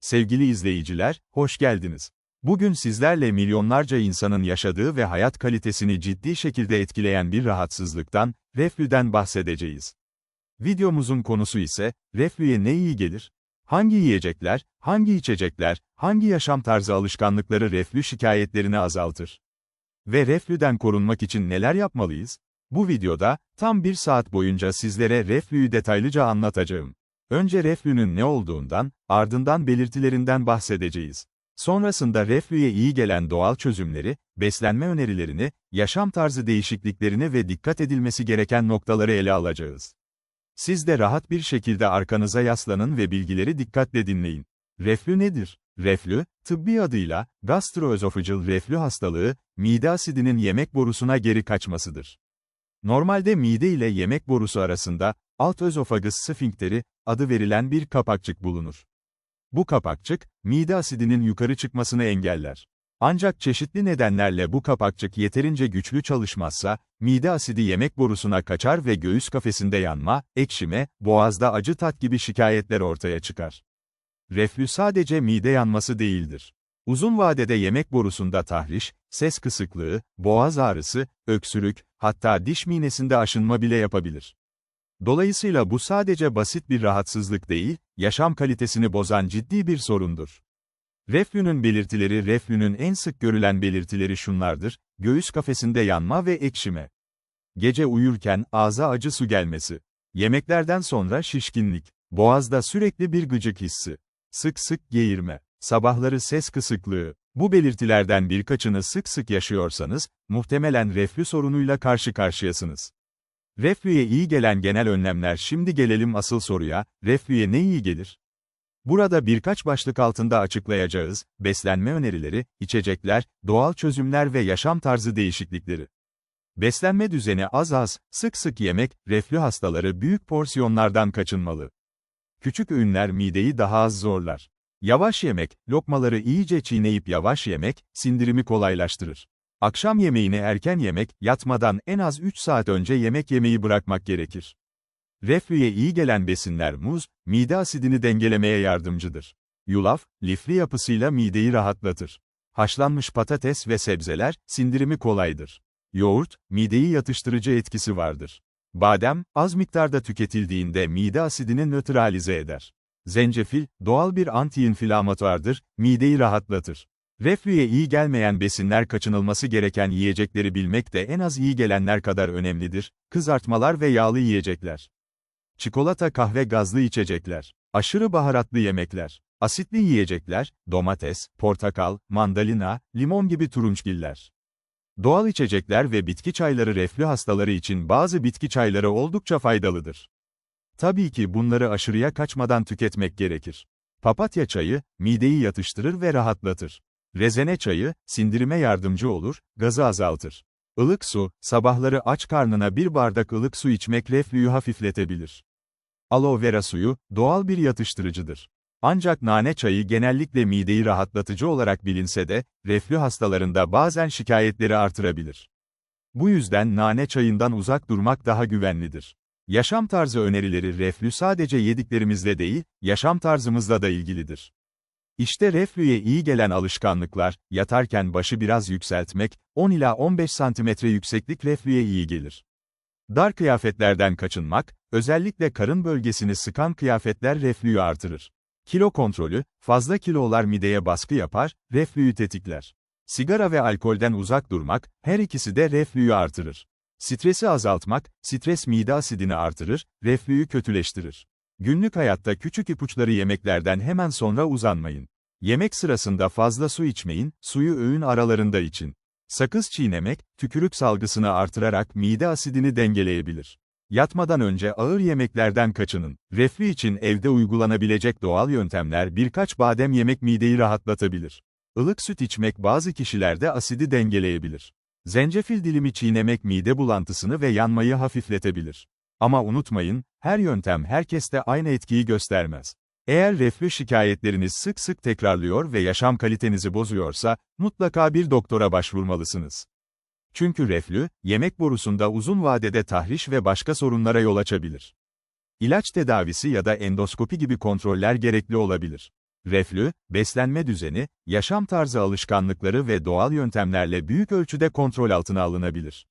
Sevgili izleyiciler, hoş geldiniz. Bugün sizlerle milyonlarca insanın yaşadığı ve hayat kalitesini ciddi şekilde etkileyen bir rahatsızlıktan, reflüden bahsedeceğiz. Videomuzun konusu ise, reflüye ne iyi gelir? Hangi yiyecekler, hangi içecekler, hangi yaşam tarzı alışkanlıkları reflü şikayetlerini azaltır? Ve reflüden korunmak için neler yapmalıyız? Bu videoda, tam bir saat boyunca sizlere reflüyü detaylıca anlatacağım. Önce reflünün ne olduğundan, ardından belirtilerinden bahsedeceğiz. Sonrasında reflüye iyi gelen doğal çözümleri, beslenme önerilerini, yaşam tarzı değişikliklerini ve dikkat edilmesi gereken noktaları ele alacağız. Siz de rahat bir şekilde arkanıza yaslanın ve bilgileri dikkatle dinleyin. Reflü nedir? Reflü, tıbbi adıyla, gastroözofagil reflü hastalığı, mide asidinin yemek borusuna geri kaçmasıdır. Normalde mide ile yemek borusu arasında, alt özofagus sfinkteri, adı verilen bir kapakçık bulunur. Bu kapakçık, mide asidinin yukarı çıkmasını engeller. Ancak çeşitli nedenlerle bu kapakçık yeterince güçlü çalışmazsa, mide asidi yemek borusuna kaçar ve göğüs kafesinde yanma, ekşime, boğazda acı tat gibi şikayetler ortaya çıkar. Reflü sadece mide yanması değildir. Uzun vadede yemek borusunda tahriş, ses kısıklığı, boğaz ağrısı, öksürük, hatta diş minesinde aşınma bile yapabilir. Dolayısıyla bu sadece basit bir rahatsızlık değil, yaşam kalitesini bozan ciddi bir sorundur. Reflünün belirtileri Reflünün en sık görülen belirtileri şunlardır, göğüs kafesinde yanma ve ekşime. Gece uyurken ağza acı su gelmesi. Yemeklerden sonra şişkinlik. Boğazda sürekli bir gıcık hissi. Sık sık geğirme. Sabahları ses kısıklığı. Bu belirtilerden birkaçını sık sık yaşıyorsanız, muhtemelen reflü sorunuyla karşı karşıyasınız. Reflüye iyi gelen genel önlemler şimdi gelelim asıl soruya, reflüye ne iyi gelir? Burada birkaç başlık altında açıklayacağız, beslenme önerileri, içecekler, doğal çözümler ve yaşam tarzı değişiklikleri. Beslenme düzeni az az, sık sık yemek, reflü hastaları büyük porsiyonlardan kaçınmalı. Küçük öğünler mideyi daha az zorlar. Yavaş yemek, lokmaları iyice çiğneyip yavaş yemek, sindirimi kolaylaştırır. Akşam yemeğini erken yemek, yatmadan en az 3 saat önce yemek yemeyi bırakmak gerekir. Reflüye iyi gelen besinler muz, mide asidini dengelemeye yardımcıdır. Yulaf, lifli yapısıyla mideyi rahatlatır. Haşlanmış patates ve sebzeler, sindirimi kolaydır. Yoğurt, mideyi yatıştırıcı etkisi vardır. Badem, az miktarda tüketildiğinde mide asidini nötralize eder. Zencefil, doğal bir antiinflamatuardır, mideyi rahatlatır. Reflüye iyi gelmeyen besinler kaçınılması gereken yiyecekleri bilmek de en az iyi gelenler kadar önemlidir, kızartmalar ve yağlı yiyecekler. Çikolata kahve gazlı içecekler, aşırı baharatlı yemekler, asitli yiyecekler, domates, portakal, mandalina, limon gibi turunçgiller. Doğal içecekler ve bitki çayları reflü hastaları için bazı bitki çayları oldukça faydalıdır. Tabii ki bunları aşırıya kaçmadan tüketmek gerekir. Papatya çayı, mideyi yatıştırır ve rahatlatır. Rezene çayı, sindirime yardımcı olur, gazı azaltır. Ilık su, sabahları aç karnına bir bardak ılık su içmek reflüyü hafifletebilir. Aloe vera suyu, doğal bir yatıştırıcıdır. Ancak nane çayı genellikle mideyi rahatlatıcı olarak bilinse de, reflü hastalarında bazen şikayetleri artırabilir. Bu yüzden nane çayından uzak durmak daha güvenlidir. Yaşam tarzı önerileri reflü sadece yediklerimizle değil, yaşam tarzımızla da ilgilidir. İşte reflüye iyi gelen alışkanlıklar, yatarken başı biraz yükseltmek, 10 ila 15 cm yükseklik reflüye iyi gelir. Dar kıyafetlerden kaçınmak, özellikle karın bölgesini sıkan kıyafetler reflüyü artırır. Kilo kontrolü, fazla kilolar mideye baskı yapar, reflüyü tetikler. Sigara ve alkolden uzak durmak, her ikisi de reflüyü artırır. Stresi azaltmak, stres mide asidini artırır, reflüyü kötüleştirir. Günlük hayatta küçük ipuçları yemeklerden hemen sonra uzanmayın. Yemek sırasında fazla su içmeyin, suyu öğün aralarında için. Sakız çiğnemek, tükürük salgısını artırarak mide asidini dengeleyebilir. Yatmadan önce ağır yemeklerden kaçının. Reflü için evde uygulanabilecek doğal yöntemler birkaç badem yemek mideyi rahatlatabilir. Ilık süt içmek bazı kişilerde asidi dengeleyebilir. Zencefil dilimi çiğnemek mide bulantısını ve yanmayı hafifletebilir. Ama unutmayın, her yöntem herkeste aynı etkiyi göstermez. Eğer reflü şikayetleriniz sık sık tekrarlıyor ve yaşam kalitenizi bozuyorsa, mutlaka bir doktora başvurmalısınız. Çünkü reflü, yemek borusunda uzun vadede tahriş ve başka sorunlara yol açabilir. İlaç tedavisi ya da endoskopi gibi kontroller gerekli olabilir. Reflü, beslenme düzeni, yaşam tarzı alışkanlıkları ve doğal yöntemlerle büyük ölçüde kontrol altına alınabilir.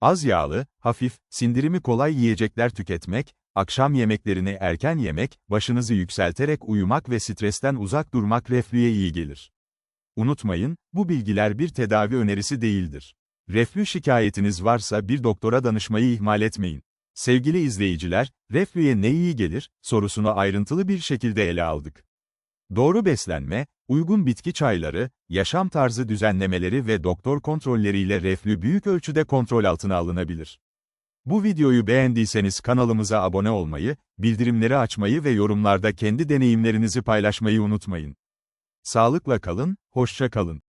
Az yağlı, hafif, sindirimi kolay yiyecekler tüketmek, akşam yemeklerini erken yemek, başınızı yükselterek uyumak ve stresten uzak durmak reflüye iyi gelir. Unutmayın, bu bilgiler bir tedavi önerisi değildir. Reflü şikayetiniz varsa bir doktora danışmayı ihmal etmeyin. Sevgili izleyiciler, reflüye ne iyi gelir sorusunu ayrıntılı bir şekilde ele aldık. Doğru beslenme, uygun bitki çayları, yaşam tarzı düzenlemeleri ve doktor kontrolleriyle reflü büyük ölçüde kontrol altına alınabilir. Bu videoyu beğendiyseniz kanalımıza abone olmayı, bildirimleri açmayı ve yorumlarda kendi deneyimlerinizi paylaşmayı unutmayın. Sağlıkla kalın, hoşça kalın.